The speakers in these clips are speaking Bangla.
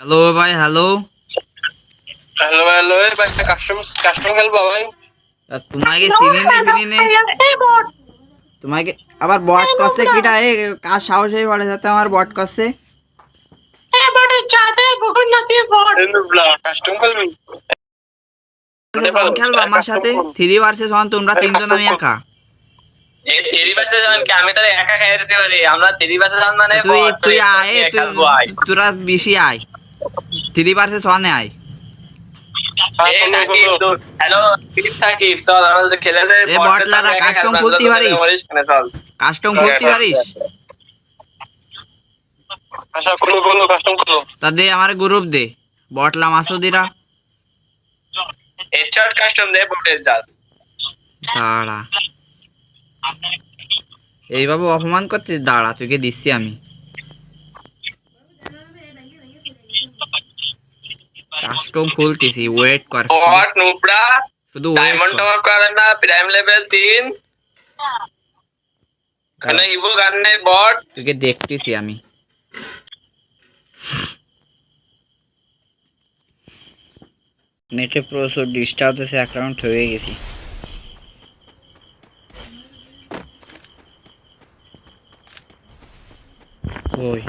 হ্যালো ভাই হ্যালো। হ্যালো হ্যালো ভাই কাস্টম কাস্টম খেলবা ভাই। তোমাকে চিনি নে চিনি নে। তোমাকে আবার বট করছে কিটা? এ কার সাহস হয়ে পড়ে যাতে আমার বট করছে খেলবি আমার সাথে। থ্রি ভার্সেস ওয়ান তোমরা তিনজন আমি একা। মানে তুই তুই আয় তুই তোরা বেশি আয়। থ্রি ভার্সেস ওয়ানে আয় তো খুলতে পারিস? কাস্টম পারিস? আচ্ছা দে আমার গ্রুপ দে। বটলা মাসুদিরা হেডশট কাস্টম দে বটের জাল দাঁড়া। এইভাবে অপমান করতে দাঁড়া তোকে দিচ্ছি আমি। কাস্টম খুলতেছি ওয়েট কর বট নুবড়া শুধু ডায়মন্ড টপ করে। না প্রাইম লেভেল 3 এখানে ইভো গান বট। তোকে দেখতেছি আমি। নেটে প্রচুর ডিস্টার্ব হচ্ছে অ্যাকাউন্ট হয়ে গেছি। ওই।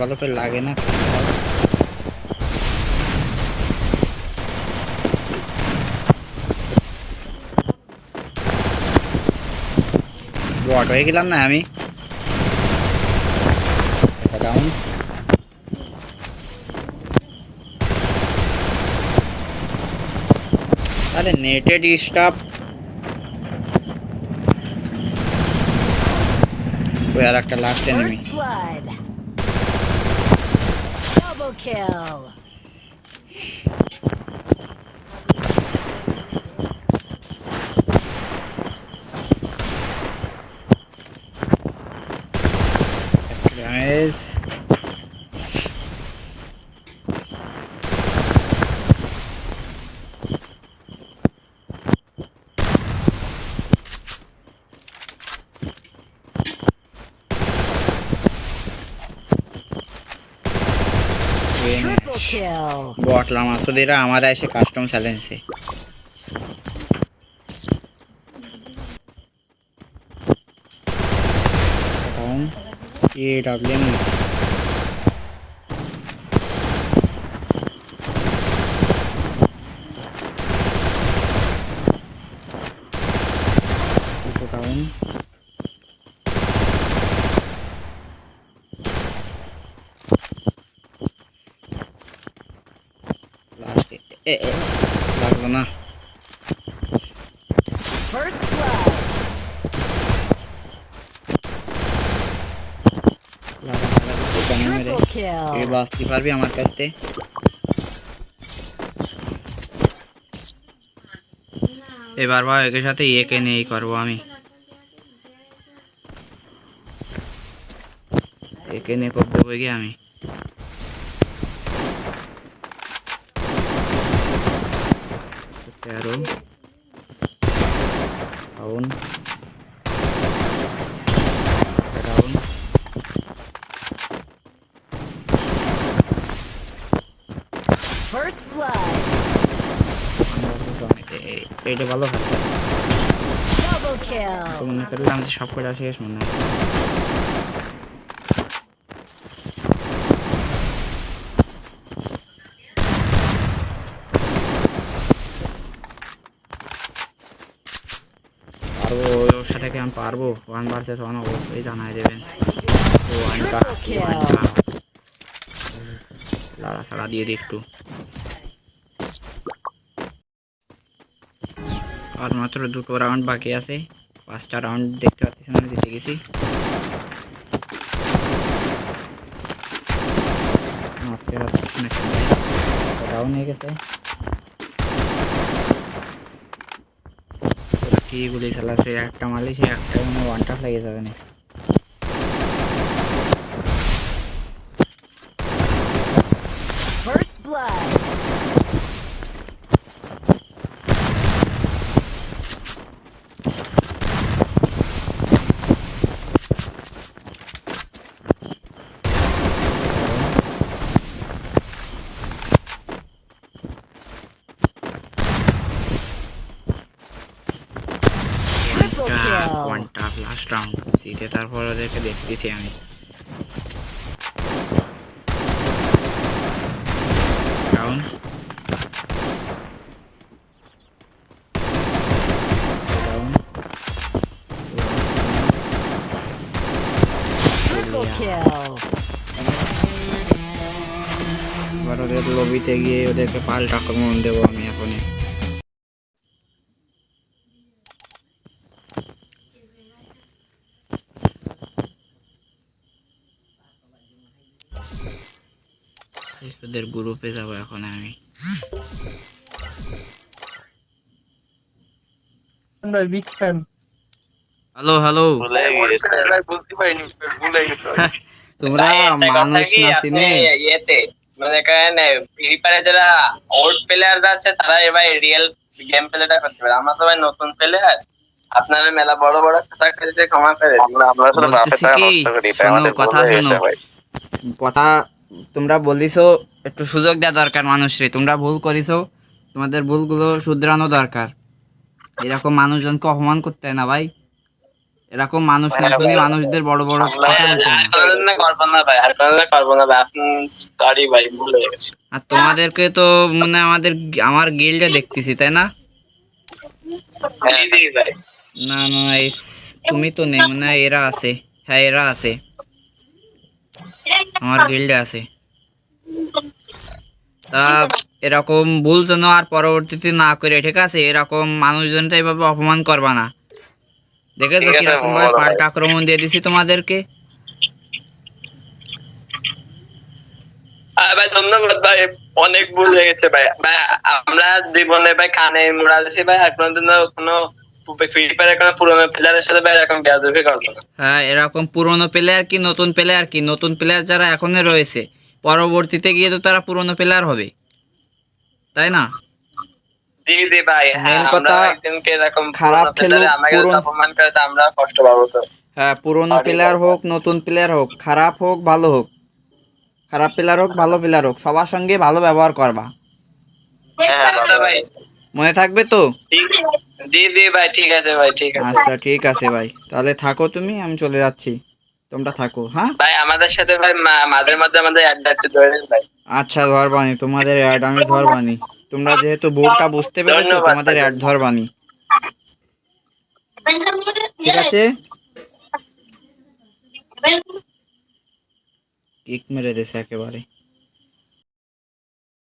ভালো করে লাগে না বট হয়ে গেলাম না আমি ডাউন আরে নেটে ডিস্টার্ব ওই আর একটা last enemy First blood. Double kill. বটলাম আসলে আমার এসে কাস্টম চ্যালেঞ্জে এ ডাবলেন ডাউন লাস্ট এ এ লাগল না First blood. লাগা লাগা দোকানে মেরে Triple বাঁচতে পারবি আমার কাছে? এবার ভাই একের সাথে একে নেই করব আমি। একে নিয়ে করতে গিয়ে আমি তেরো ডাউন ডাউন First blood. এইটা ভালো হয় Double kill. তো মনে করলাম সব কটা শেষ মনে হয় পারব ওর সাথে কি আমি পারব? ওয়ান ভার্সেস ওয়ান অবশ্যই জানাই দেবেন। ও আনকা ছাড়া দিয়ে দিই একটু। আর মাত্র দুটো রাউন্ড বাকি আছে। পাঁচটা রাউন্ড দেখতে পাচ্ছি, আমি জিতে গেছি। পারতেছি হয়ে গেছে। কি গুলি চালাচ্ছে একটা মারলে সে একটা কোনো ওয়ান টাফ লেগে যাবে না লবিতে তারপর ওদেরকে আমি। Down Triple kill. এবার ওদের লবিতে গিয়ে ওদেরকে পাল্টা আক্রমণ দেবো আমি এখনই। ওদের গ্রুপে যাব এখন আমি। Hello hello. গেছো তোমরা মানুষ না চিনে? মানে কেন ফ্রি ফায়ারে যারা ওল্ড প্লেয়ার আছে তারা এবার রিয়েল গেম প্লেটা করতে পারে। আমরা তো ভাই নতুন প্লেয়ার আপনারা মেলা বড় বড় কথা খেলতে ক্ষমা করে। আমরা আমরা বাপের টাকা নষ্ট করি কথা হয়ে শোনো। কথা তোমরা বলিছো একটু সুযোগ দেওয়া দরকার মানুষরে। তোমরা ভুল করিছো তোমাদের ভুলগুলো শুধরানো দরকার। এরকম মানুষজনকে অপমান করতে হয় না ভাই। এরকম মানুষ না শুনে মানুষদের বড় বড় আর না। কোনোদিন না ভাই আর কোনোদিন না ভাই আপনি সরি ভাই ভুল হয়ে গেছে। আর তোমাদেরকে তো মানে আমাদের আমার গিল্ডে দেখতেছি তাই না? ভাই। না না তুমি তো নেই মানে এরা আছে। হ্যাঁ এরা আছে। আমার গিল্ডে আছে। তা এরকম ভুল যেন আর পরবর্তীতে না করে ঠিক আছে? এরকম মানুষজনটা এভাবে অপমান করবা না। দেখেছ কীরকম ভাবে পাল্টা আক্রমণ দিয়ে দিছি তোমাদেরকে? ভাই ধন্যবাদ ভাই। অনেক ভুল হয়ে গেছে ভাই। ভাই আমরা জীবনে ভাই কানে মোড়া দিছি ভাই। আর কোনোদিনও কোনো হ্যাঁ এরকম পুরনো প্লেয়ার কি নতুন প্লেয়ার কি? নতুন প্লেয়ার যারা এখনও রয়েছে পরবর্তীতে গিয়ে তো তারা পুরনো প্লেয়ার হবে। তাই না? জি জি ভাই হ্যাঁ, Main আমরা কথা, একদিনকে এরকম খারাপ পুরোনো player খেলুক, আমাকে যদি পুরনো- অপমান করে তো আমরা কষ্ট পাবো তো। হ্যাঁ পুরনো Sorry, প্লেয়ার হোক নতুন প্লেয়ার হোক খারাপ হোক ভালো হোক। খারাপ প্লেয়ার হোক ভালো প্লেয়ার হোক সবার সঙ্গে ভালো ব্যবহার করবা। হ্যাঁ ভাই। মনে থাকবে তো? জি জি ভাই ঠিক আছে ভাই ঠিক আছে। আচ্ছা ঠিক আছে ভাই। তাহলে থাকো তুমি আমি চলে যাচ্ছি। তোমরা থাকো হ্যাঁ? ভাই আমাদের সাথে ভাই মাঝে মাঝে আমাদের আড্ডা একটু ধরে ভাই। আচ্ছা ধরবানি তোমাদের অ্যাড আমি ধরবানি। তোমরা যেহেতু ভুলটা বুঝতে পেরেছ তোমাদের অ্যাড ধরবানি। ঠিক আছে? কিক মেরে দিছে একেবারে।